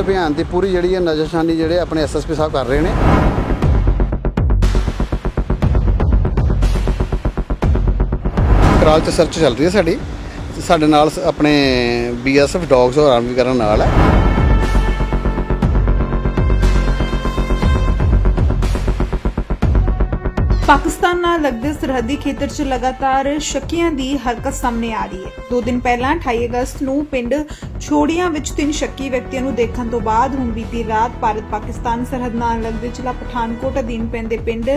Search ਅਭਿਆਨ ਦੀ ਪੂਰੀ ਜਿਹੜੀ ਹੈ ਨਜ਼ਰਸ਼ਾਨੀ ਜਿਹੜੇ ਆਪਣੇ ਐਸਐਸਪੀ ਸਾਹਿਬ ਕਰ ਰਹੇ ਨੇ। ਕਰਾਲ ਚ ਸਰਚ ਚੱਲ ਰਹੀ ਹੈ ਸਾਡੀ। ਸਾਡੇ ਨਾਲ ਸ- ਆਪਣੇ ਬੀਐਸਐਫ ਡੌਗਸ ਔਰ ਆਰਮੀ ਕਰਨ ਨਾਲ ਹੈ। ਪਾਕਿਸਤਾਨ ਨਾਲ ਲੱਗਦੇ ਸਰਹੱਦੀ ਖੇਤਰ 'ਚ ਲਗਾਤਾਰ ਸ਼ੱਕੀਆਂ ਦੀ ਹਰਕਤ ਸਾਹਮਣੇ ਆ ਰਹੀ ਹੈ। ਦੋ ਦਿਨ ਪਹਿਲਾਂ 28 ਅਗਸਤ ਨੂੰ ਪਿੰਡ ਛੋੜੀਆਂ ਵਿੱਚ ਤਿੰਨ ਸ਼ੱਕੀ ਵਿਅਕਤੀਆਂ ਨੂੰ ਦੇਖਣ ਤੋਂ ਬਾਅਦ ਹੁਣ ਬੀਤੀ ਰਾਤ ਭਾਰਤ ਪਾਕਿਸਤਾਨ ਸਰਹੱਦ ਨਾਲ ਲੱਗਦੇ ਜ਼ਿਲ੍ਹਾ ਪਠਾਨਕੋਟ ਅਧੀਨ ਪੈਂਦੇ ਪਿੰਡ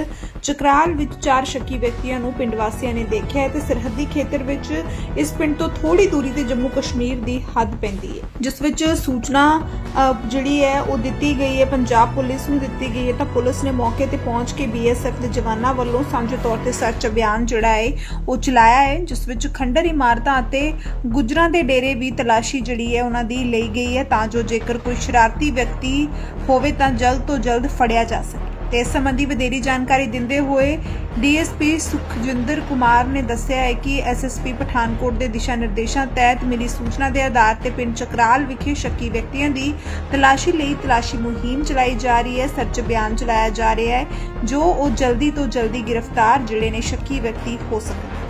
ਚਕਰਾਲ ਵਿੱਚ ਚਾਰ ਸ਼ੱਕੀ ਵਿਅਕਤੀਆਂ ਨੂੰ ਪਿੰਡ ਵਾਸੀਆਂ ਨੇ ਦੇਖਿਆ ਹੈ ਤੇ ਸਰਹੱਦੀ ਖੇਤਰ ਵਿੱਚ ਇਸ ਪਿੰਡ ਤੋਂ ਥੋੜੀ ਦੂਰੀ ਤੇ ਜੰਮੂ ਕਸ਼ਮੀਰ ਦੀ ਹੱਦ ਪੈਂਦੀ ਹੈ। ਜਿਸ ਵਿੱਚ ਸੂਚਨਾ ਅ, ਜਿਹੜੀ ਹੈ ਉਹ ਦਿੱਤੀ ਗਈ ਹੈ ਪੰਜਾਬ ਪੁਲਿਸ ਨੂੰ ਦਿੱਤੀ ਗਈ ਹੈ ਤਾਂ ਪੁਲਿਸ ਨੇ ਮੌਕੇ ਤੇ ਪਹੁੰਚ ਕੇ ਬੀਐਸਐਫ ਦੇ ਜਵਾਨਾਂ ਵੱਲੋਂ ਸਾਂਝੇ ਤੌਰ ਤੇ ਸਰਚ ਅਭਿਆਨ ਜਿਹੜਾ ਹੈ, ਉਹ ਚਲਾਇਆ ਹੈ, ਜਿਸ ਵਿੱਚ ਖੰਡਰ ਇਮਾਰਤਾਂ ਅਤੇ ਗੁਜਰਾਂ ਦੇ ਡੇਰੇ ਵੀ ਤਲਾਸ਼ੀ ਜਿਹੜੀ ਹੈ, ਉਹਨਾਂ ਦੀ ਲਈ ਗਈ ਹੈ, ਤਾਂ ਜੋ ਜੇਕਰ ਕੋਈ ਸ਼ਰਾਰਤੀ ਵਿਅਕਤੀ ਹੋਵੇ ਤਾਂ ਜਲਦ ਤੋਂ ਜਲਦ ਫੜਿਆ ਜਾ ਸਕੇ। ਇਸ ਸੰਬੰਧੀ ਵਧੇਰੀ ਜਾਣਕਾਰੀ ਦਿੰਦੇ ਹੋਏ ਡੀਐਸਪੀ ਸੁਖਜਿੰਦਰ ਕੁਮਾਰ ਨੇ ਦੱਸਿਆ ਹੈ ਕਿ ਐਸਐਸਪੀ ਪਠਾਨਕੋਟ ਦੇ ਦਿਸ਼ਾ ਨਿਰਦੇਸ਼ਾਂ ਤਹਿਤ ਮਿਲੀ ਸੂਚਨਾ ਦੇ ਆਧਾਰ ਤੇ ਪਿੰਡ ਚਕਰਾਲ ਵਿਖੇ ਸ਼ੱਕੀ ਵਿਅਕਤੀਆਂ ਦੀ ਤਲਾਸ਼ੀ ਲਈ ਤਲਾਸ਼ੀ ਮੁਹਿੰਮ ਚਲਾਈ ਜਾ ਰਹੀ ਹੈ। ਸਰਚ ਅਭਿਆਨ ਚਲਾਇਆ ਜਾ ਰਿਹਾ ਹੈ, ਜੋ ਉਹ ਜਲਦੀ ਤੋਂ ਜਲਦੀ ਗ੍ਰਿਫਤਾਰ, ਜਿਹੜੇ ਨੇ ਸ਼ੱਕੀ ਵਿਅਕਤੀ ਹੋ ਸਕਣ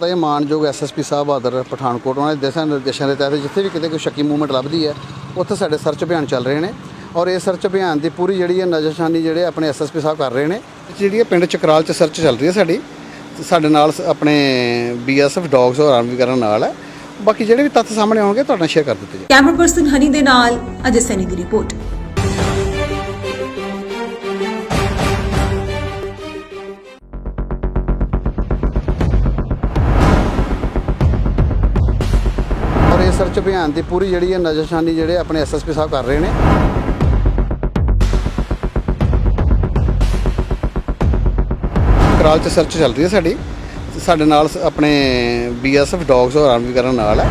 ਤਾਂ ਇਹ ਮਾਨਯੋਗ ਐਸਐਸਪੀ ਸਾਹਿਬ ਬਹਾਦਰ ਪਠਾਨਕੋਟ, ਉਹਨਾਂ ਦੇ ਦਿਸ਼ਾ ਨਿਰਦੇਸ਼ਾਂ ਦੇ ਤਹਿਤ ਜਿੱਥੇ ਵੀ ਕਿਤੇ ਕੋਈ ਸ਼ੱਕੀ ਮੂਵਮੈਂਟ ਲੱਭਦੀ ਹੈ, ਉੱਥੇ ਸਾਡੇ ਸਰਚ ਅਭਿਆਨ ਚੱਲ ਰਹੇ ਨੇ। ਔਰ ਇਹ ਸਰਚ ਅਭਿਆਨ ਦੀ ਪੂਰੀ ਜਿਹੜੀ ਹੈ ਨਜ਼ਰਸ਼ਾਨੀ ਜਿਹੜੇ ਆਪਣੇ ਐਸਐਸਪੀ ਸਾਹਿਬ ਕਰ ਰਹੇ ਨੇ। ਜਿਹੜੀ ਇਹ ਪਿੰਡ ਚਕਰਾਲ ਚ ਸਰਚ ਚੱਲ ਰਹੀ ਹੈ ਸਾਡੀ ਸਾਡੇ ਨਾਲ ਆਪਣੇ ਬੀਐਸਐਫ ਡੌਗਸ ਔਰ ਆਰਮੀ ਕਰਨ ਨਾਲ ਹੈ। ਬਾਕੀ ਜਿਹੜੇ ਵੀ ਤੱਥ ਸਾਹਮਣੇ ਆਉਣਗੇ ਤੁਹਾਡੇ ਨਾਲ ਸ਼ੇਅਰ ਕਰ ਦਿੱਤੇ ਜਾਣਗੇ। ਕੈਮਰਾ ਪਰਸਨ ਹਨੀ ਦੇ ਨਾਲ ਅਜੇ ਸੈਨੀ ਦੀ ਰਿਪੋਰਟ ਔਰ ਇਹ ਸਰਚ ਅਭਿਆਨ ਦੀ ਪੂਰੀ ਜਿਹੜੀ ਹੈ ਨਜ਼ਰਸ਼ਾਨੀ ਜਿਹੜੇ ਆਪਣੇ ਐਸਐਸਪੀ ਸਾਹਿਬ ਕਰ ਰਹੇ ਨੇ। ਕਰਾਲ ਚ ਸਰਚ ਚੱਲ ਰਹੀ ਹੈ ਸਾਡੀ। ਸਾਡੇ ਨਾਲ ਸ- ਆਪਣੇ ਬੀਐਸਐਫ ਡੌਗਸ ਔਰ ਆਰਮੀ ਕਰਨ ਨਾਲ ਹੈ।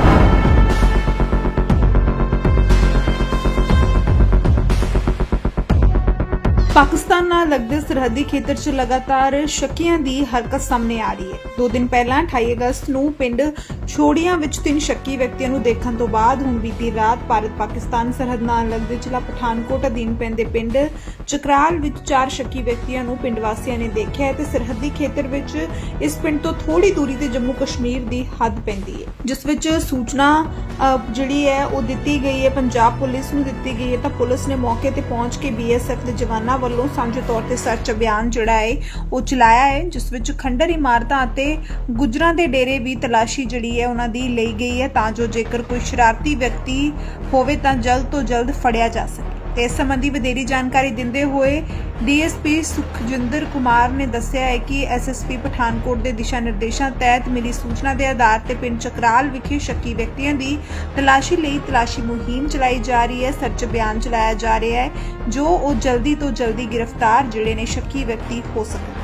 ਪਾਕਿਸਤਾਨ ਨਾਲ ਲੱਗਦੇ ਸਰਹੱਦੀ ਖੇਤਰ 'ਚ ਲਗਾਤਾਰ ਸ਼ੱਕੀਆਂ ਦੀ ਹਰਕਤ ਸਾਹਮਣੇ ਆ ਰਹੀ ਹੈ। ਦੋ ਦਿਨ ਪਹਿਲਾਂ 28 ਅਗਸਤ ਨੂੰ ਪਿੰਡ ਛੋੜੀਆਂ ਵਿੱਚ ਤਿੰਨ ਸ਼ੱਕੀ ਵਿਅਕਤੀਆਂ ਨੂੰ ਦੇਖਣ ਤੋਂ ਬਾਅਦ ਹੁਣ ਬੀਤੀ ਰਾਤ ਭਾਰਤ ਪਾਕਿਸਤਾਨ ਸਰਹੱਦ ਨਾਲ ਲੱਗਦੇ ਜ਼ਿਲ੍ਹਾ ਪਠਾਨਕੋਟ ਅਧੀਨ ਪੈਂਦੇ ਪਿੰਡ ਚਕਰਾਲ ਵਿੱਚ ਚਾਰ ਸ਼ੱਕੀ ਵਿਅਕਤੀਆਂ ਨੂੰ ਪਿੰਡ ਵਾਸੀਆਂ ਨੇ ਦੇਖਿਆ ਤੇ ਸਰਹੱਦੀ ਖੇਤਰ ਵਿੱਚ ਇਸ ਪਿੰਡ ਤੋਂ ਥੋੜੀ ਦੂਰੀ ਤੇ ਜੰਮੂ ਕਸ਼ਮੀਰ ਦੀ ਹੱਦ ਪੈਂਦੀ ਹੈ। ਜਿਸ ਵਿੱਚ ਸੂਚਨਾ ਜਿਹੜੀ ਹੈ ਉਹ ਦਿੱਤੀ ਗਈ ਹੈ, ਪੰਜਾਬ ਪੁਲਿਸ ਨੂੰ ਦਿੱਤੀ ਗਈ ਹੈ ਤਾਂ ਪੁਲਿਸ ਨੇ ਮੌਕੇ ਤੇ ਪਹੁੰਚ ਕੇ ਬੀਐਸਐਫ ਦੇ ਜਵਾਨਾਂ ਵੱਲੋਂ ਸਾਂਝੇ ਤੌਰ ਤੇ ਸਰਚ ਅਭਿਆਨ ਜਿਹੜਾ ਹੈ, ਉਹ ਚਲਾਇਆ ਹੈ, ਜਿਸ ਵਿੱਚ ਖੰਡਰ ਇਮਾਰਤਾਂ ਅਤੇ ਗੁਜਰਾਂ ਦੇ ਡੇਰੇ ਵੀ ਤਲਾਸ਼ੀ ਜਿਹੜੀ ਹੈ, ਉਹਨਾਂ ਦੀ ਲਈ ਗਈ ਹੈ, ਤਾਂ ਜੋ ਜੇਕਰ ਕੋਈ ਸ਼ਰਾਰਤੀ ਵਿਅਕਤੀ ਹੋਵੇ ਤਾਂ ਜਲਦ ਤੋਂ ਜਲਦ ਫੜਿਆ ਜਾ ਸਕੇ। ਇਸ ਸੰਬੰਧੀ ਵਧੇਰੀ ਜਾਣਕਾਰੀ ਦਿੰਦੇ ਹੋਏ ਡੀਐਸਪੀ ਸੁਖਜਿੰਦਰ ਕੁਮਾਰ ਨੇ ਦੱਸਿਆ ਹੈ ਕਿ ਐਸਐਸਪੀ ਪਠਾਨਕੋਟ ਦੇ ਦਿਸ਼ਾ ਨਿਰਦੇਸ਼ਾਂ ਤਹਿਤ ਮਿਲੀ ਸੂਚਨਾ ਦੇ ਆਧਾਰ ਤੇ ਪਿੰਡ ਚਕਰਾਲ ਵਿਖੇ ਸ਼ੱਕੀ ਵਿਅਕਤੀਆਂ ਦੀ ਤਲਾਸ਼ੀ ਲਈ ਤਲਾਸ਼ੀ ਮੁਹਿੰਮ ਚਲਾਈ ਜਾ ਰਹੀ ਹੈ। ਸਰਚ ਅਭਿਆਨ ਚਲਾਇਆ ਜਾ ਰਿਹਾ ਹੈ, ਜੋ ਉਹ ਜਲਦੀ ਤੋਂ ਜਲਦੀ ਗ੍ਰਿਫਤਾਰ, ਜਿਹੜੇ ਨੇ ਸ਼ੱਕੀ ਵਿਅਕਤੀ ਹੋ ਸਕਣ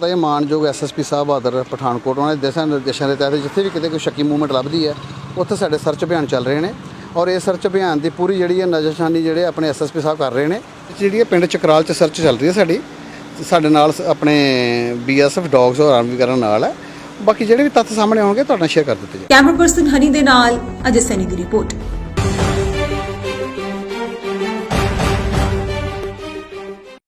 ਤਾਂ ਇਹ ਮਾਨਯੋਗ ਐਸਐਸਪੀ ਸਾਹਿਬ ਬਹਾਦਰ ਪਠਾਨਕੋਟ, ਉਹਨਾਂ ਦੇ ਦਿਸ਼ਾ ਨਿਰਦੇਸ਼ਾਂ ਦੇ ਤਹਿਤ ਜਿੱਥੇ ਵੀ ਕਿਤੇ ਕੋਈ ਸ਼ੱਕੀ ਮੂਵਮੈਂਟ ਲੱਭਦੀ ਹੈ, ਉੱਥੇ ਸਾਡੇ ਸਰਚ ਅਭਿਆਨ ਚੱਲ ਰਹੇ ਨੇ। ਔਰ ਇਹ ਸਰਚ ਅਭਿਆਨ ਦੀ ਪੂਰੀ ਜਿਹੜੀ ਹੈ ਨਜ਼ਰਸ਼ਾਨੀ ਜਿਹੜੇ ਆਪਣੇ ਐਸਐਸਪੀ ਸਾਹਿਬ ਕਰ ਰਹੇ ਨੇ। ਜਿਹੜੀ ਹੈ ਪਿੰਡ ਚਕਰਾਲ ਚ ਸਰਚ ਚੱਲ ਰਹੀ ਹੈ ਸਾਡੀ ਸਾਡੇ ਨਾਲ ਸ- ਆਪਣੇ ਬੀਐਸਐਫ ਡੌਗਸ ਔਰ ਆਰਮੀ ਕਰਨ ਨਾਲ ਹੈ। ਬਾਕੀ ਜਿਹੜੇ ਵੀ ਤੱਥ ਸਾਹਮਣੇ ਆਉਣਗੇ, ਤੁਹਾਡੇ ਨਾਲ ਸ਼ੇਅਰ ਕਰ ਦਿੱਤੇ ਜਾਣਗੇ। ਕੈਮਰਾ ਪਰਸਨ ਹਨੀ ਦੇ ਨਾਲ, ਅਜੇ ਸੈਨੀ ਦੀ ਰਿਪੋਰਟ